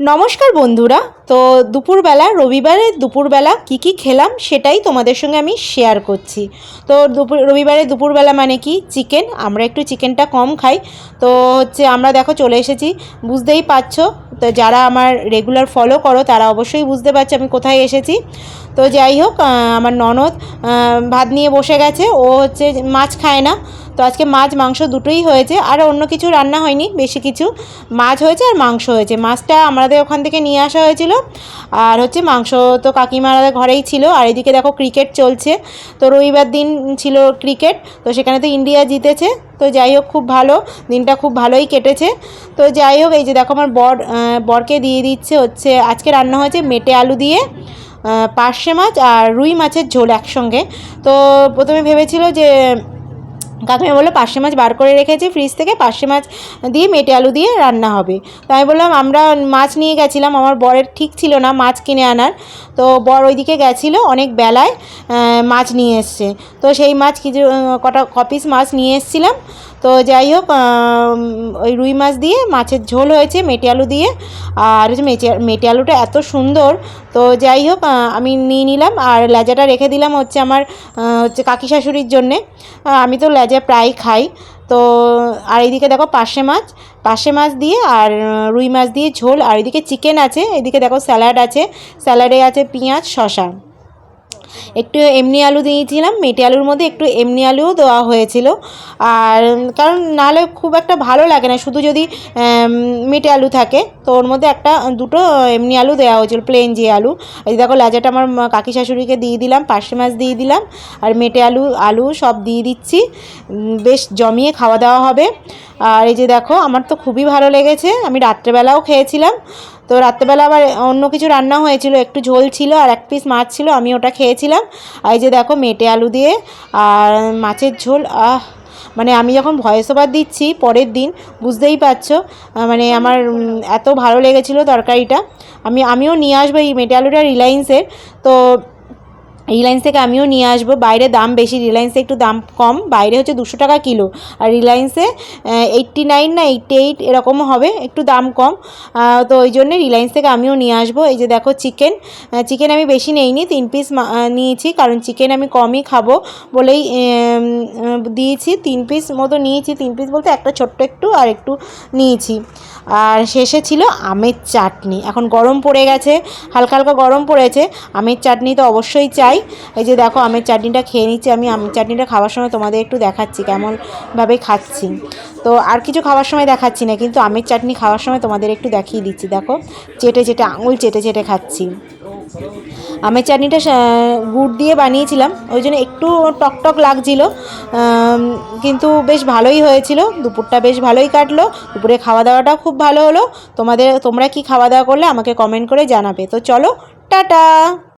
নমস্কার বন্ধুরা, তো দুপুরবেলা, রবিবারে দুপুরবেলা কি কি খেলাম সেটাই তোমাদের সঙ্গে আমি শেয়ার করছি। তো দুপুর, রবিবারে দুপুরবেলা মানে কি? চিকেন আমরা একটু চিকেনটা কম খাই। তো হচ্ছে আমরা দেখো চলে এসেছি, বুঝতেই পারছ? তো যারা আমার রেগুলার ফলো করো, তারা অবশ্যই বুঝতে পারছ আমি কোথায় এসেছি। তো যাই হোক আমার ননদ ভাত নিয়ে বসে গেছে, ও হচ্ছে মাছ খায় না। তো আজকে মাছ, মাংস দুটোই হয়েছে। আর অন্য কিছু রান্না হয়নি, বেশি কিছু। মাছ হয়েছে আর মাংস হয়েছে। মাছটা আমাদের ওখান থেকে নিয়ে আসা হয়েছিল। আর হচ্ছে মাংস তো কাকিমারা ঘরেই ছিল। আর এদিকে দেখো ক্রিকেট চলছে। তো রবিবার দিন ছিল ক্রিকেট। তো সেখানে তো ইন্ডিয়া জিতেছে। তো যাই হোক, খুব ভালো। দিনটা খুব ভালোই কেটেছে। তো যাই হোক, এই যে দেখো আমার বর বরকে দিয়ে দিচ্ছে হচ্ছে, আজকে রান্না হয়েছে মেটে আলু দিয়ে পার্শে মাছ আর রুই মাছের ঝোল একসঙ্গে। তো প্রথমে ভেবেছিল যে কাকিমা বলল, পার্শে মাছ বার করে রেখেছি ফ্রিজ থেকে, পার্শে মাছ দিয়ে মেটে আলু দিয়ে রান্না হবে। তো আমি বললাম, আমরা মাছ নিয়ে গেছিলাম, আমার বরের ঠিক ছিল না মাছ কিনে আনার। তো বর ওইদিকে গেছিল, অনেক বেলায় মাছ নিয়ে এসছে। তো সেই মাছ কিছু, কটা কপিস মাছ নিয়ে এসছিলাম। তো যাই হোক ওই রুই মাছ দিয়ে মাছের ঝোল হয়েছে, মেটে আলু দিয়ে। আর হচ্ছে মেচে মেটে আলুটা এত সুন্দর। তো যাই হোক আমি নিয়ে নিলাম। আর লেজাটা রেখে দিলাম হচ্ছে আমার হচ্ছে কাকি শাশুড়ির জন্যে। আমি তো লেজা প্রায় খাই। তো, আর এইদিকে দেখো পাশে মাছ। পাশে মাছ দিয়ে আর রুই মাছ দিয়ে ঝোল। আর এদিকে চিকেন আছে। এদিকে দেখো স্যালাড আছে। স্যালাডে আছে পেঁয়াজ শশা একটু এমনি আলু দিয়েছিলাম, মেটে আলুর মধ্যে একটু এমনি আলুও দেওয়া হয়েছিল। আর, কারণ নাহলে খুব একটা ভালো লাগে না, শুধু যদি মেটে আলু থাকে, তো ওর মধ্যে একটা দুটো এমনি আলু দেওয়া হয়েছিল প্লেন যে আলু। এই দেখো, লাজাটা আমার কাকি শাশুড়িকে দিয়ে দিলাম, পার্শে মাছ দিয়ে দিলাম, আর মেটে আলু আলু সব দিয়ে দিচ্ছি। বেশ জমিয়ে খাওয়া দাওয়া হবে। আর এই যে দেখো, আমার তো খুবই ভালো লেগেছে, আমি রাত্রেবেলাও খেয়েছিলাম। তো রাত্রেবেলা আবার অন্য কিছু রান্না হয়েছিল, একটু ঝোল ছিল আর এক পিস মাছ ছিল, আমি ওটা খেয়েছিলাম। এই যে দেখো মেটে আলু দিয়ে আর মাছের ঝোল, আহ! মানে আমি যখন ভয়েস ওভার দিচ্ছি পরের দিন, বুঝতেই পারছ মানে আমার এত ভালো লেগেছিলো তরকারিটা। আমি, আমিও নিয়ে আসব এই মেটে আলুটা রিলায়েন্সের। তো রিলায়েন্স থেকে আমিও নিয়ে আসব। বাইরে দাম বেশি রিলায়েন্সে একটু দাম কম। বাইরে হচ্ছে দুশো টাকা কিলো। আর রিলায়েন্সে এইট্টি নাইন না এইট্টি এইট এরকম হবে, একটু দাম কম। তো ওই জন্যে রিলায়েন্স থেকে আমিও নিয়ে আসব। এই যে দেখো চিকেন চিকেন আমি বেশি নেইনি, তিন পিস নিয়েছি। কারণ চিকেন আমি কমই খাব বলেই দিয়েছি। তিন পিস মতো নিয়েছি। তিন পিস বলতে একটা ছোট্ট একটু আর একটু নিয়েছি। আর শেষে ছিল আমের চাটনি। এখন গরম পড়ে গেছে, হালকা হালকা গরম পড়েছে। আমের চাটনি তো অবশ্যই চাই। এই যে দেখো, আমের চাটনিটা খেয়ে নিচ্ছি আমি। আমের চাটনিটা খাওয়ার সময় তোমাদের একটু দেখাচ্ছি কেমনভাবে খাচ্ছি। তো আর কিছু খাওয়ার সময় দেখাচ্ছি না, কিন্তু আমের চাটনি খাওয়ার সময় তোমাদের একটু দেখিয়ে দিচ্ছি। দেখো, চেটে চেটে আঙুল চেটে চেটে খাচ্ছি। আমের চাটনিটা গুড় দিয়ে বানিয়েছিলাম, ওই জন্য একটু টক টক লাগছিল। কিন্তু বেশ ভালোই হয়েছিল, দুপুরটা বেশ ভালোই কাটলো, দুপুরে খাওয়া দাওয়াটা খুব ভালো হলো। তোমাদের, তোমরা কি খাওয়া দাওয়া করলে আমাকে কমেন্ট করে জানাবে। তো চলো, টাটা!